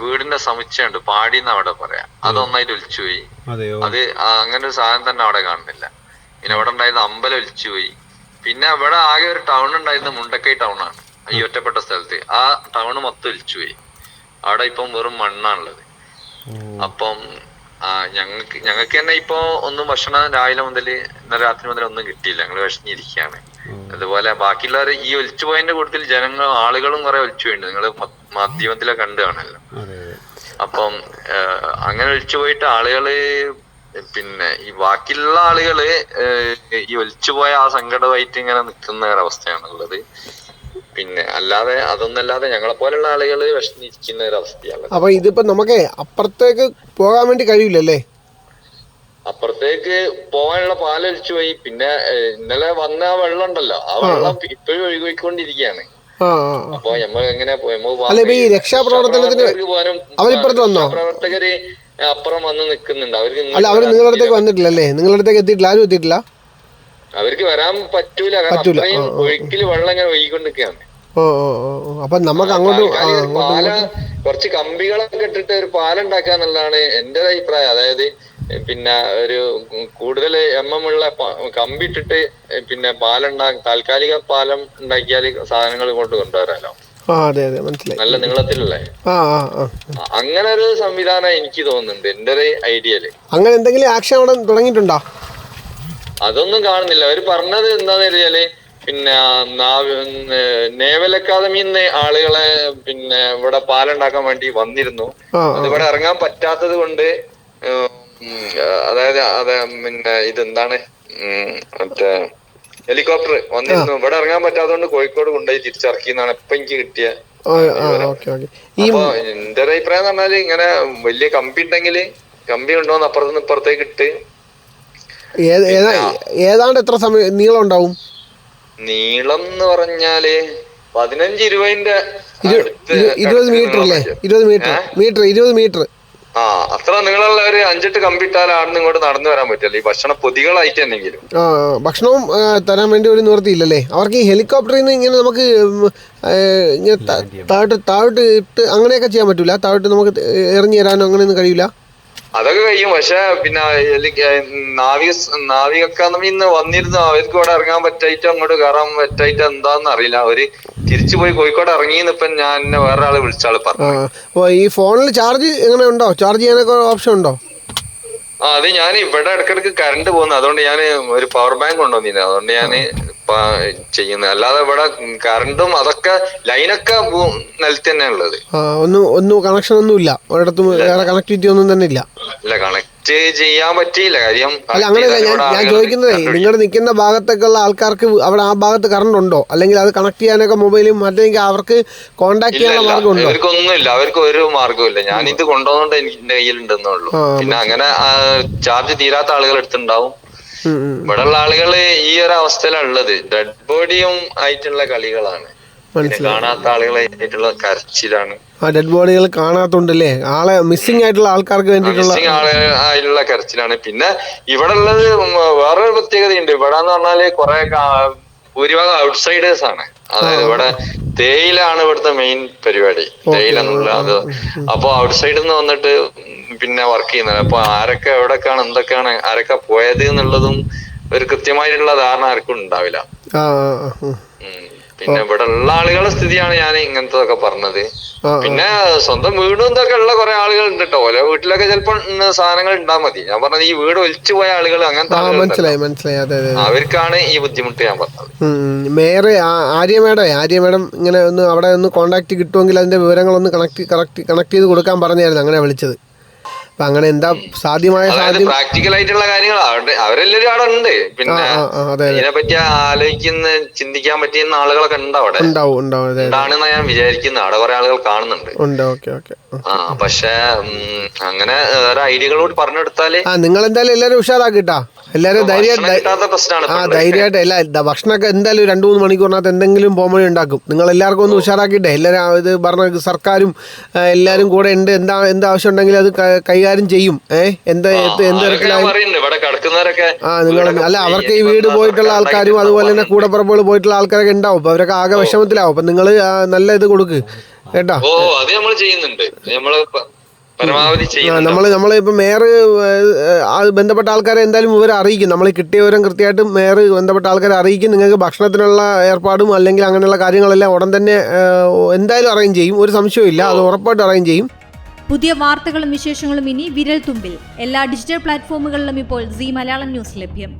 വീടിന്റെ സമുച്ചയുണ്ട് പാടിന്ന് അവിടെ പറയാം. അതൊന്നായിട്ട് ഒലിച്ചുപോയി അത് അങ്ങനെ ഒരു സാധനം തന്നെ അവിടെ കാണുന്നില്ല. പിന്നെ അവിടെ ഉണ്ടായിരുന്ന അമ്പലം ഒലിച്ചുപോയി പിന്നെ അവിടെ ആകെ ഒരു ടൗൺ ഉണ്ടായിരുന്ന മുണ്ടക്കൈ ടൗൺ ആണ്. ഈ ഒറ്റപ്പെട്ട സ്ഥലത്ത്. ആ ടൗൺ മൊത്തം ഒലിച്ചുപോയി അവിടെ ഇപ്പം വെറും മണ്ണാണുള്ളത്. അപ്പം ഞങ്ങൾക്ക് ഞങ്ങൾക്ക് തന്നെ ഇപ്പോ ഒന്നും ഭക്ഷണം രാവിലെ മുതൽ ഇന്നലെ രാത്രി മുതൽ ഒന്നും കിട്ടിയില്ല. ഞങ്ങൾ വിഷഞ്ഞിരിക്കുകയാണ്. അതുപോലെ ബാക്കിയുള്ളവർ ഈ ഒലിച്ചു പോയതിന്റെ കൂട്ടത്തിൽ ജനങ്ങൾ ആളുകളും കുറെ ഒലിച്ചുപോയിട്ടുണ്ട് നിങ്ങൾ മാധ്യമത്തിലെ കണ്ടു കാണല്ലോ അതെ അതെ. അപ്പം അങ്ങനെ ഒലിച്ചു പോയിട്ട് ആളുകൾ പിന്നെ ഈ ബാക്കിയുള്ള ആളുകൾ ഈ ഈ ഒലിച്ചുപോയ ആ സങ്കടമായിട്ട് ഇങ്ങനെ നിൽക്കുന്ന ഒരവസ്ഥയാണുള്ളത് പിന്നെ അല്ലാതെ അതൊന്നല്ലാതെ ഞങ്ങളെ പോലെയുള്ള ആളുകൾ വിഷമിച്ചിരിക്കുന്ന ഒരു അവസ്ഥയാണ്. അപ്പൊ ഇതിപ്പോ നമുക്ക് അപ്പുറത്തേക്ക് പോകാൻ വേണ്ടി കഴിയില്ലല്ലേ? അപ്പുറത്തേക്ക് പോകാനുള്ള പാലൊലിച്ചു പോയി. പിന്നെ ഇന്നലെ വന്ന ആ വെള്ളം ഉണ്ടല്ലോ ആ. വെള്ളം ഇപ്പോഴും ഒഴുകിക്കൊണ്ടിരിക്കുകയാണ്. അപ്പൊ നമ്മൾ എങ്ങനെ അല്ല, രക്ഷാപ്രവർത്തനത്തിന് അവരിപ്പുറത്ത് വന്നോ? പ്രവർത്തകര് അപ്പുറം വന്ന് നിൽക്കുന്നുണ്ട്. അവർക്ക് അല്ല വരാൻ നിങ്ങളുടെ അടുത്തേക്ക്. വന്നിട്ടില്ലല്ലേ? നിങ്ങളുടെ അടുത്തേക്ക് എത്തിയിട്ടില്ല? ആരും എത്തിയിട്ടില്ല? അവർക്ക് വരാൻ പറ്റൂല. കാരണം. ഒഴുക്കിൽ വെള്ളം ഇങ്ങനെ ഒഴുകിക്കൊണ്ടിരിക്കുകയാണ്. അപ്പൊ നമുക്ക് അങ്ങോട്ട് പാല കുറച്ച് കമ്പികളൊക്കെ ഇട്ടിട്ട് ഒരു പാലുണ്ടാക്കാന്നുള്ളതാണ് എന്റെ അഭിപ്രായം. അതായത് പിന്നെ ഒരു കൂടുതൽ എം എം ഉള്ള കമ്പിട്ടിട്ട് പിന്നെ പാലുണ്ടാ താൽക്കാലിക പാലം ഉണ്ടാക്കിയാൽ സാധനങ്ങൾ കൊണ്ട് കൊണ്ടുവരാലോ? നല്ല ആ അങ്ങനെ ഒരു സംവിധാനം എനിക്ക് തോന്നുന്നുണ്ട് എന്റെ ഒരു ഐഡിയയിൽ അങ്ങനെ എന്തെങ്കിലും ആക്ഷൻ അവിടെ തുടങ്ങിയിട്ടുണ്ടോ? അതൊന്നും കാണുന്നില്ല. അവർ പറഞ്ഞത് എന്താന്ന് വെച്ചാൽ പിന്നെ നേവൽ അക്കാദമിയിൽ നിന്ന് ആളുകളെ പിന്നെ ഇവിടെ പാലുണ്ടാക്കാൻ വേണ്ടി വന്നിരുന്നു. അതിവിടെ ഇറങ്ങാൻ പറ്റാത്തത് കൊണ്ട് അതായത് അതെ പിന്നെ ഇതെന്താണ്? മറ്റേ ഹെലികോപ്റ്റർ വന്നിരുന്നു. ഇവിടെ ഇറങ്ങാൻ പറ്റാത്തതുകൊണ്ട് കോഴിക്കോട് കൊണ്ടുപോയി തിരിച്ചിറക്കി എന്നാണ് ഇപ്പൊ എനിക്ക് കിട്ടിയ. അപ്പൊ എന്റെ ഒരു അഭിപ്രായം എന്ന് പറഞ്ഞാൽ ഇങ്ങനെ വലിയ കമ്പി ഉണ്ടെങ്കിൽ കമ്പി ഉണ്ടോന്ന് അപ്പുറത്ത് നിന്ന് ഇപ്പുറത്തേക്ക് ഇട്ട് ഏതാണ്ട് എത്ര സമയം നീളം ഉണ്ടാവും? നീളം എന്ന് പറഞ്ഞാൽ പതിനഞ്ച് ഇരുപതിന്റെ ഇരുപത് മീറ്റർ അല്ലേ? ഇരുപത് മീറ്റർ. മീറ്റർ ഇരുപത് മീറ്റർ. ആ അത്ര നിങ്ങളുള്ള ഒരു അഞ്ചെട്ട് കമ്പിട്ടാൽ ആടുന്ന് ഇങ്ങോട്ട് നടന്നു വരാൻ പറ്റില്ല? ഈ ഭക്ഷണ പൊതികളായിട്ട് എന്തെങ്കിലും? ആ ഭക്ഷണവും തരാൻ വേണ്ടി ഒരു നിവൃത്തിയില്ലല്ലേ? അവർക്ക് ഈ ഹെലികോപ്റ്ററിൽ നിന്ന് ഇങ്ങനെ നമുക്ക് ഇങ്ങനെ താഴോട്ട് താഴോട്ട് ഇട്ട് അങ്ങനെയൊക്കെ ചെയ്യാൻ പറ്റൂല? താഴോട്ട് നമുക്ക് എറിഞ്ഞു തരാനോ അങ്ങനെയൊന്നും കഴിയില്ല അതൊക്കെ കഴിയും. പക്ഷെ പിന്നെ നാവിക നാവിക അക്കാദമി ഇന്ന് വന്നിരുന്നു അവർക്ക് ഇവിടെ ഇറങ്ങാൻ പറ്റായിട്ട് അങ്ങോട്ട് കയറാൻ പറ്റായിട്ട് എന്താന്ന് അറിയില്ല. അവർ തിരിച്ചു പോയി കോഴിക്കോട് ഇറങ്ങിന്ന് ഇപ്പൊ ഞാൻ എന്നെ വേറെ ആൾ വിളിച്ചാൾ പറഞ്ഞു. ഈ ഫോണിൽ ചാർജ് എങ്ങനെ ഉണ്ടോ? ചാർജ് ചെയ്യാനൊക്കെ ഓപ്ഷൻ ഉണ്ടോ? ആ അത് ഞാൻ ഇവിടെ ഇടക്കിടക്ക് കറണ്ട് പോകുന്നു. അതുകൊണ്ട് ഞാൻ ഒരു പവർ ബാങ്ക് കൊണ്ടുവന്നിരുന്നു. അതുകൊണ്ട് ഞാൻ ചെയ്യുന്നത്. അല്ലാതെ ഇവിടെ കറണ്ടും അതൊക്കെ ലൈനൊക്കെ നിലത്തി തന്നെ ഉള്ളത്. ഒന്നും ഒന്നും കണക്ഷൻ ഒന്നും ഇല്ല. ഒരിടത്തും കണക്ടിവിറ്റി ഒന്നും തന്നെ ഇല്ല. അല്ല കണക്ട് ചെയ്യാൻ പറ്റിയില്ല. കാര്യം അല്ല അങ്ങനെയല്ല ഞാൻ ഞാൻ ചോദിക്കുന്നതേ നിങ്ങൾ നിൽക്കുന്ന ഭാഗത്തൊക്കെ ഉള്ള ആൾക്കാർക്ക് അവിടെ ആ ഭാഗത്ത് കറണ്ട് ഉണ്ടോ? അല്ലെങ്കിൽ അത് കണക്ട് ചെയ്യാനൊക്കെ മൊബൈലും അല്ലെങ്കിൽ അവർക്ക് കോണ്ടാക്ട് ചെയ്യാനുള്ള മാർഗം ഉണ്ടോ? അവർക്കൊന്നുമില്ല അവർക്ക് ഒരു മാർഗവും ഞാൻ ഇത് കൊണ്ടുപോകുന്നുണ്ട് എനിക്ക് എന്റെ പിന്നെ അങ്ങനെ ചാർജ് തീരാത്ത ആളുകൾ എടുത്തിട്ടുണ്ടാവും ഉം, ഉള്ള ഇവിടെയുള്ള ആളുകൾ ഈ ഒരു അവസ്ഥയിലാണ് ഉള്ളത്. ഡെഡ് ബോഡിയും ആയിട്ടുള്ള കളികളാണ്. കാണാത്ത ആളുകളെ ആളുകളായിട്ടുള്ള കരച്ചിലാണ്. ആ ഡെഡ് ബോഡികൾ കാണാത്തോണ്ടല്ലേ? ആളെ മിസ്സിംഗ് ആയിട്ടുള്ള ആൾക്കാർക്ക് വേണ്ടിയിട്ടുള്ള ആയിട്ടുള്ള കരച്ചിലാണ്. പിന്നെ ഇവിടെ ഉള്ളത് വേറൊരു പ്രത്യേകതയുണ്ട്. ഇവിടെ എന്ന് പറഞ്ഞാൽ കുറെ ഭൂരിഭാഗം ഔട്ട്സൈഡേഴ്സ് ആണ്. അതായത് ഇവിടെ തേയിലാണ് ഇവിടുത്തെ മെയിൻ പരിപാടി. തേയില എന്നുള്ള അത് അപ്പൊ ഔട്ട് സൈഡിൽ നിന്ന് വന്നിട്ട് പിന്നെ വർക്ക് ചെയ്യുന്നത്. അപ്പൊ ആരൊക്കെ എവിടൊക്കെയാണ് എന്തൊക്കെയാണ് ആരൊക്കെ പോയത് എന്നുള്ളതും ഒരു കൃത്യമായിട്ടുള്ള ധാരണ ആർക്കും ഉണ്ടാവില്ല. പിന്നെ ഇവിടെ ഉള്ള ആളുകളുടെ സ്ഥിതിയാണ് ഞാൻ ഇങ്ങനത്തതൊക്കെ പറഞ്ഞത്. പിന്നെ സ്വന്തം വീടും ഇതൊക്കെ ഉള്ള കുറെ ആളുകൾ ഉണ്ട് കേട്ടോ. ഓരോ വീട്ടിലൊക്കെ ചിലപ്പോൾ സാധനങ്ങൾ ഉണ്ടാ മതി. ഞാൻ പറഞ്ഞത് ഈ വീട് ഒലിച്ചു പോയ ആളുകൾ അങ്ങനത്തെ മനസ്സിലായി മനസ്സിലായി. അതെ അതെ അവർക്കാണ് ഈ ബുദ്ധിമുട്ട് ഞാൻ പറഞ്ഞത്. Mayor Arya madam Arya madam ഇങ്ങനെ ഒന്ന് അവിടെ ഒന്ന് കോണ്ടാക്ട് കിട്ടുമെങ്കിൽ അതിന്റെ വിവരങ്ങളൊന്ന് കണക്ട് കറക്റ്റ് കണക്ട് ചെയ്ത് കൊടുക്കാൻ പറഞ്ഞായിരുന്നു അങ്ങനെ വിളിച്ചത്. അപ്പൊ അങ്ങനെ എന്താ സാധ്യമായ പ്രാക്ടിക്കൽ ആയിട്ടുള്ള കാര്യങ്ങളാണ് അവരെല്ലാരും അവിടെ ഉണ്ട്. പിന്നെ ആ ആ, അതെ അതെ. ഇതിനെ പറ്റി ആലോചിക്കുന്ന ചിന്തിക്കാൻ പറ്റിയ ആളുകളൊക്കെ ഉണ്ട് അവിടെ. ഉണ്ടാവും ഉണ്ടാണെന്നാ ഞാൻ വിചാരിക്കുന്നത് അവിടെ കുറെ ആളുകൾ കാണുന്നുണ്ട്. ഉണ്ട് ഓക്കെ ഓക്കെ. ആ. പക്ഷെ അങ്ങനെ ഐഡിയകളോട് പറഞ്ഞെടുത്താൽ നിങ്ങൾ എന്തായാലും എല്ലാരും ഉഷാറാക്കിട്ടാ. എല്ലാവരും ധൈര്യമായിട്ട് ആ ധൈര്യമായിട്ട് എല്ലാ ഭക്ഷണമൊക്കെ എന്തായാലും രണ്ട് മൂന്ന് മണിക്കൂറിനകത്ത് എന്തെങ്കിലും പോകുമ്പോൾ ഉണ്ടാക്കും. നിങ്ങൾ എല്ലാവർക്കും ഒന്ന് ഉഷാറാക്കിയിട്ടെ. എല്ലാവരും ഇത് പറഞ്ഞ സർക്കാരും എല്ലാവരും കൂടെ ഉണ്ട്. എന്താ എന്താവശ്യം ഉണ്ടെങ്കിലും അത് കൈകാര്യം ചെയ്യും. ഏഹ് എന്താ എന്ത് എന്ത് അതൊക്കെ ഞാൻ തരത്തിലായി പറയുന്നുണ്ട്. ഇവിടെ കിടക്കുന്നവരൊക്കെ ആ നിങ്ങൾ അല്ല അവർക്ക് ഈ വീട് പോയിട്ടുള്ള ആൾക്കാരും അതുപോലെ തന്നെ കൂടെ കൂടപ്പുറപ്പുകൾ പോയിട്ടുള്ള ആൾക്കാരൊക്കെ ഉണ്ടാവും. അപ്പൊ അവരൊക്കെ ആകെ വിഷമത്തിലാവും. അപ്പൊ നിങ്ങൾ നല്ല ഇത് കൊടുക്ക്. കേട്ടോ? ഓ അത് നമ്മൾ ചെയ്യുന്നുണ്ട്. നമ്മൾ പരമാവധി ആ ചെയ്യുന്നുണ്ട്? നമ്മൾ മേയർ ബന്ധപ്പെട്ട ആൾക്കാരെ എന്തായാലും ഇവരെ അറിയിക്കും. നമ്മൾ കിട്ടിയ വിവരം കൃത്യമായിട്ടും മേയർ ബന്ധപ്പെട്ട ആൾക്കാരെ അറിയിക്കും. നിങ്ങൾക്ക് ഭക്ഷണത്തിനുള്ള ഏർപ്പാടും അല്ലെങ്കിൽ അങ്ങനെയുള്ള കാര്യങ്ങളെല്ലാം ഉടൻ തന്നെ എന്തായാലും അറേഞ്ച് ചെയ്യും. ഒരു സംശയവും ഇല്ല. അത് ഉറപ്പായിട്ട് അറേഞ്ച് ചെയ്യും. പുതിയ വാർത്തകളും വിശേഷങ്ങളും ഇനി വിരൽ തുമ്പിൽ. എല്ലാ ഡിജിറ്റൽ പ്ലാറ്റ്ഫോമുകളിലും ഇപ്പോൾ സി മലയാളം ന്യൂസ് ലഭ്യം.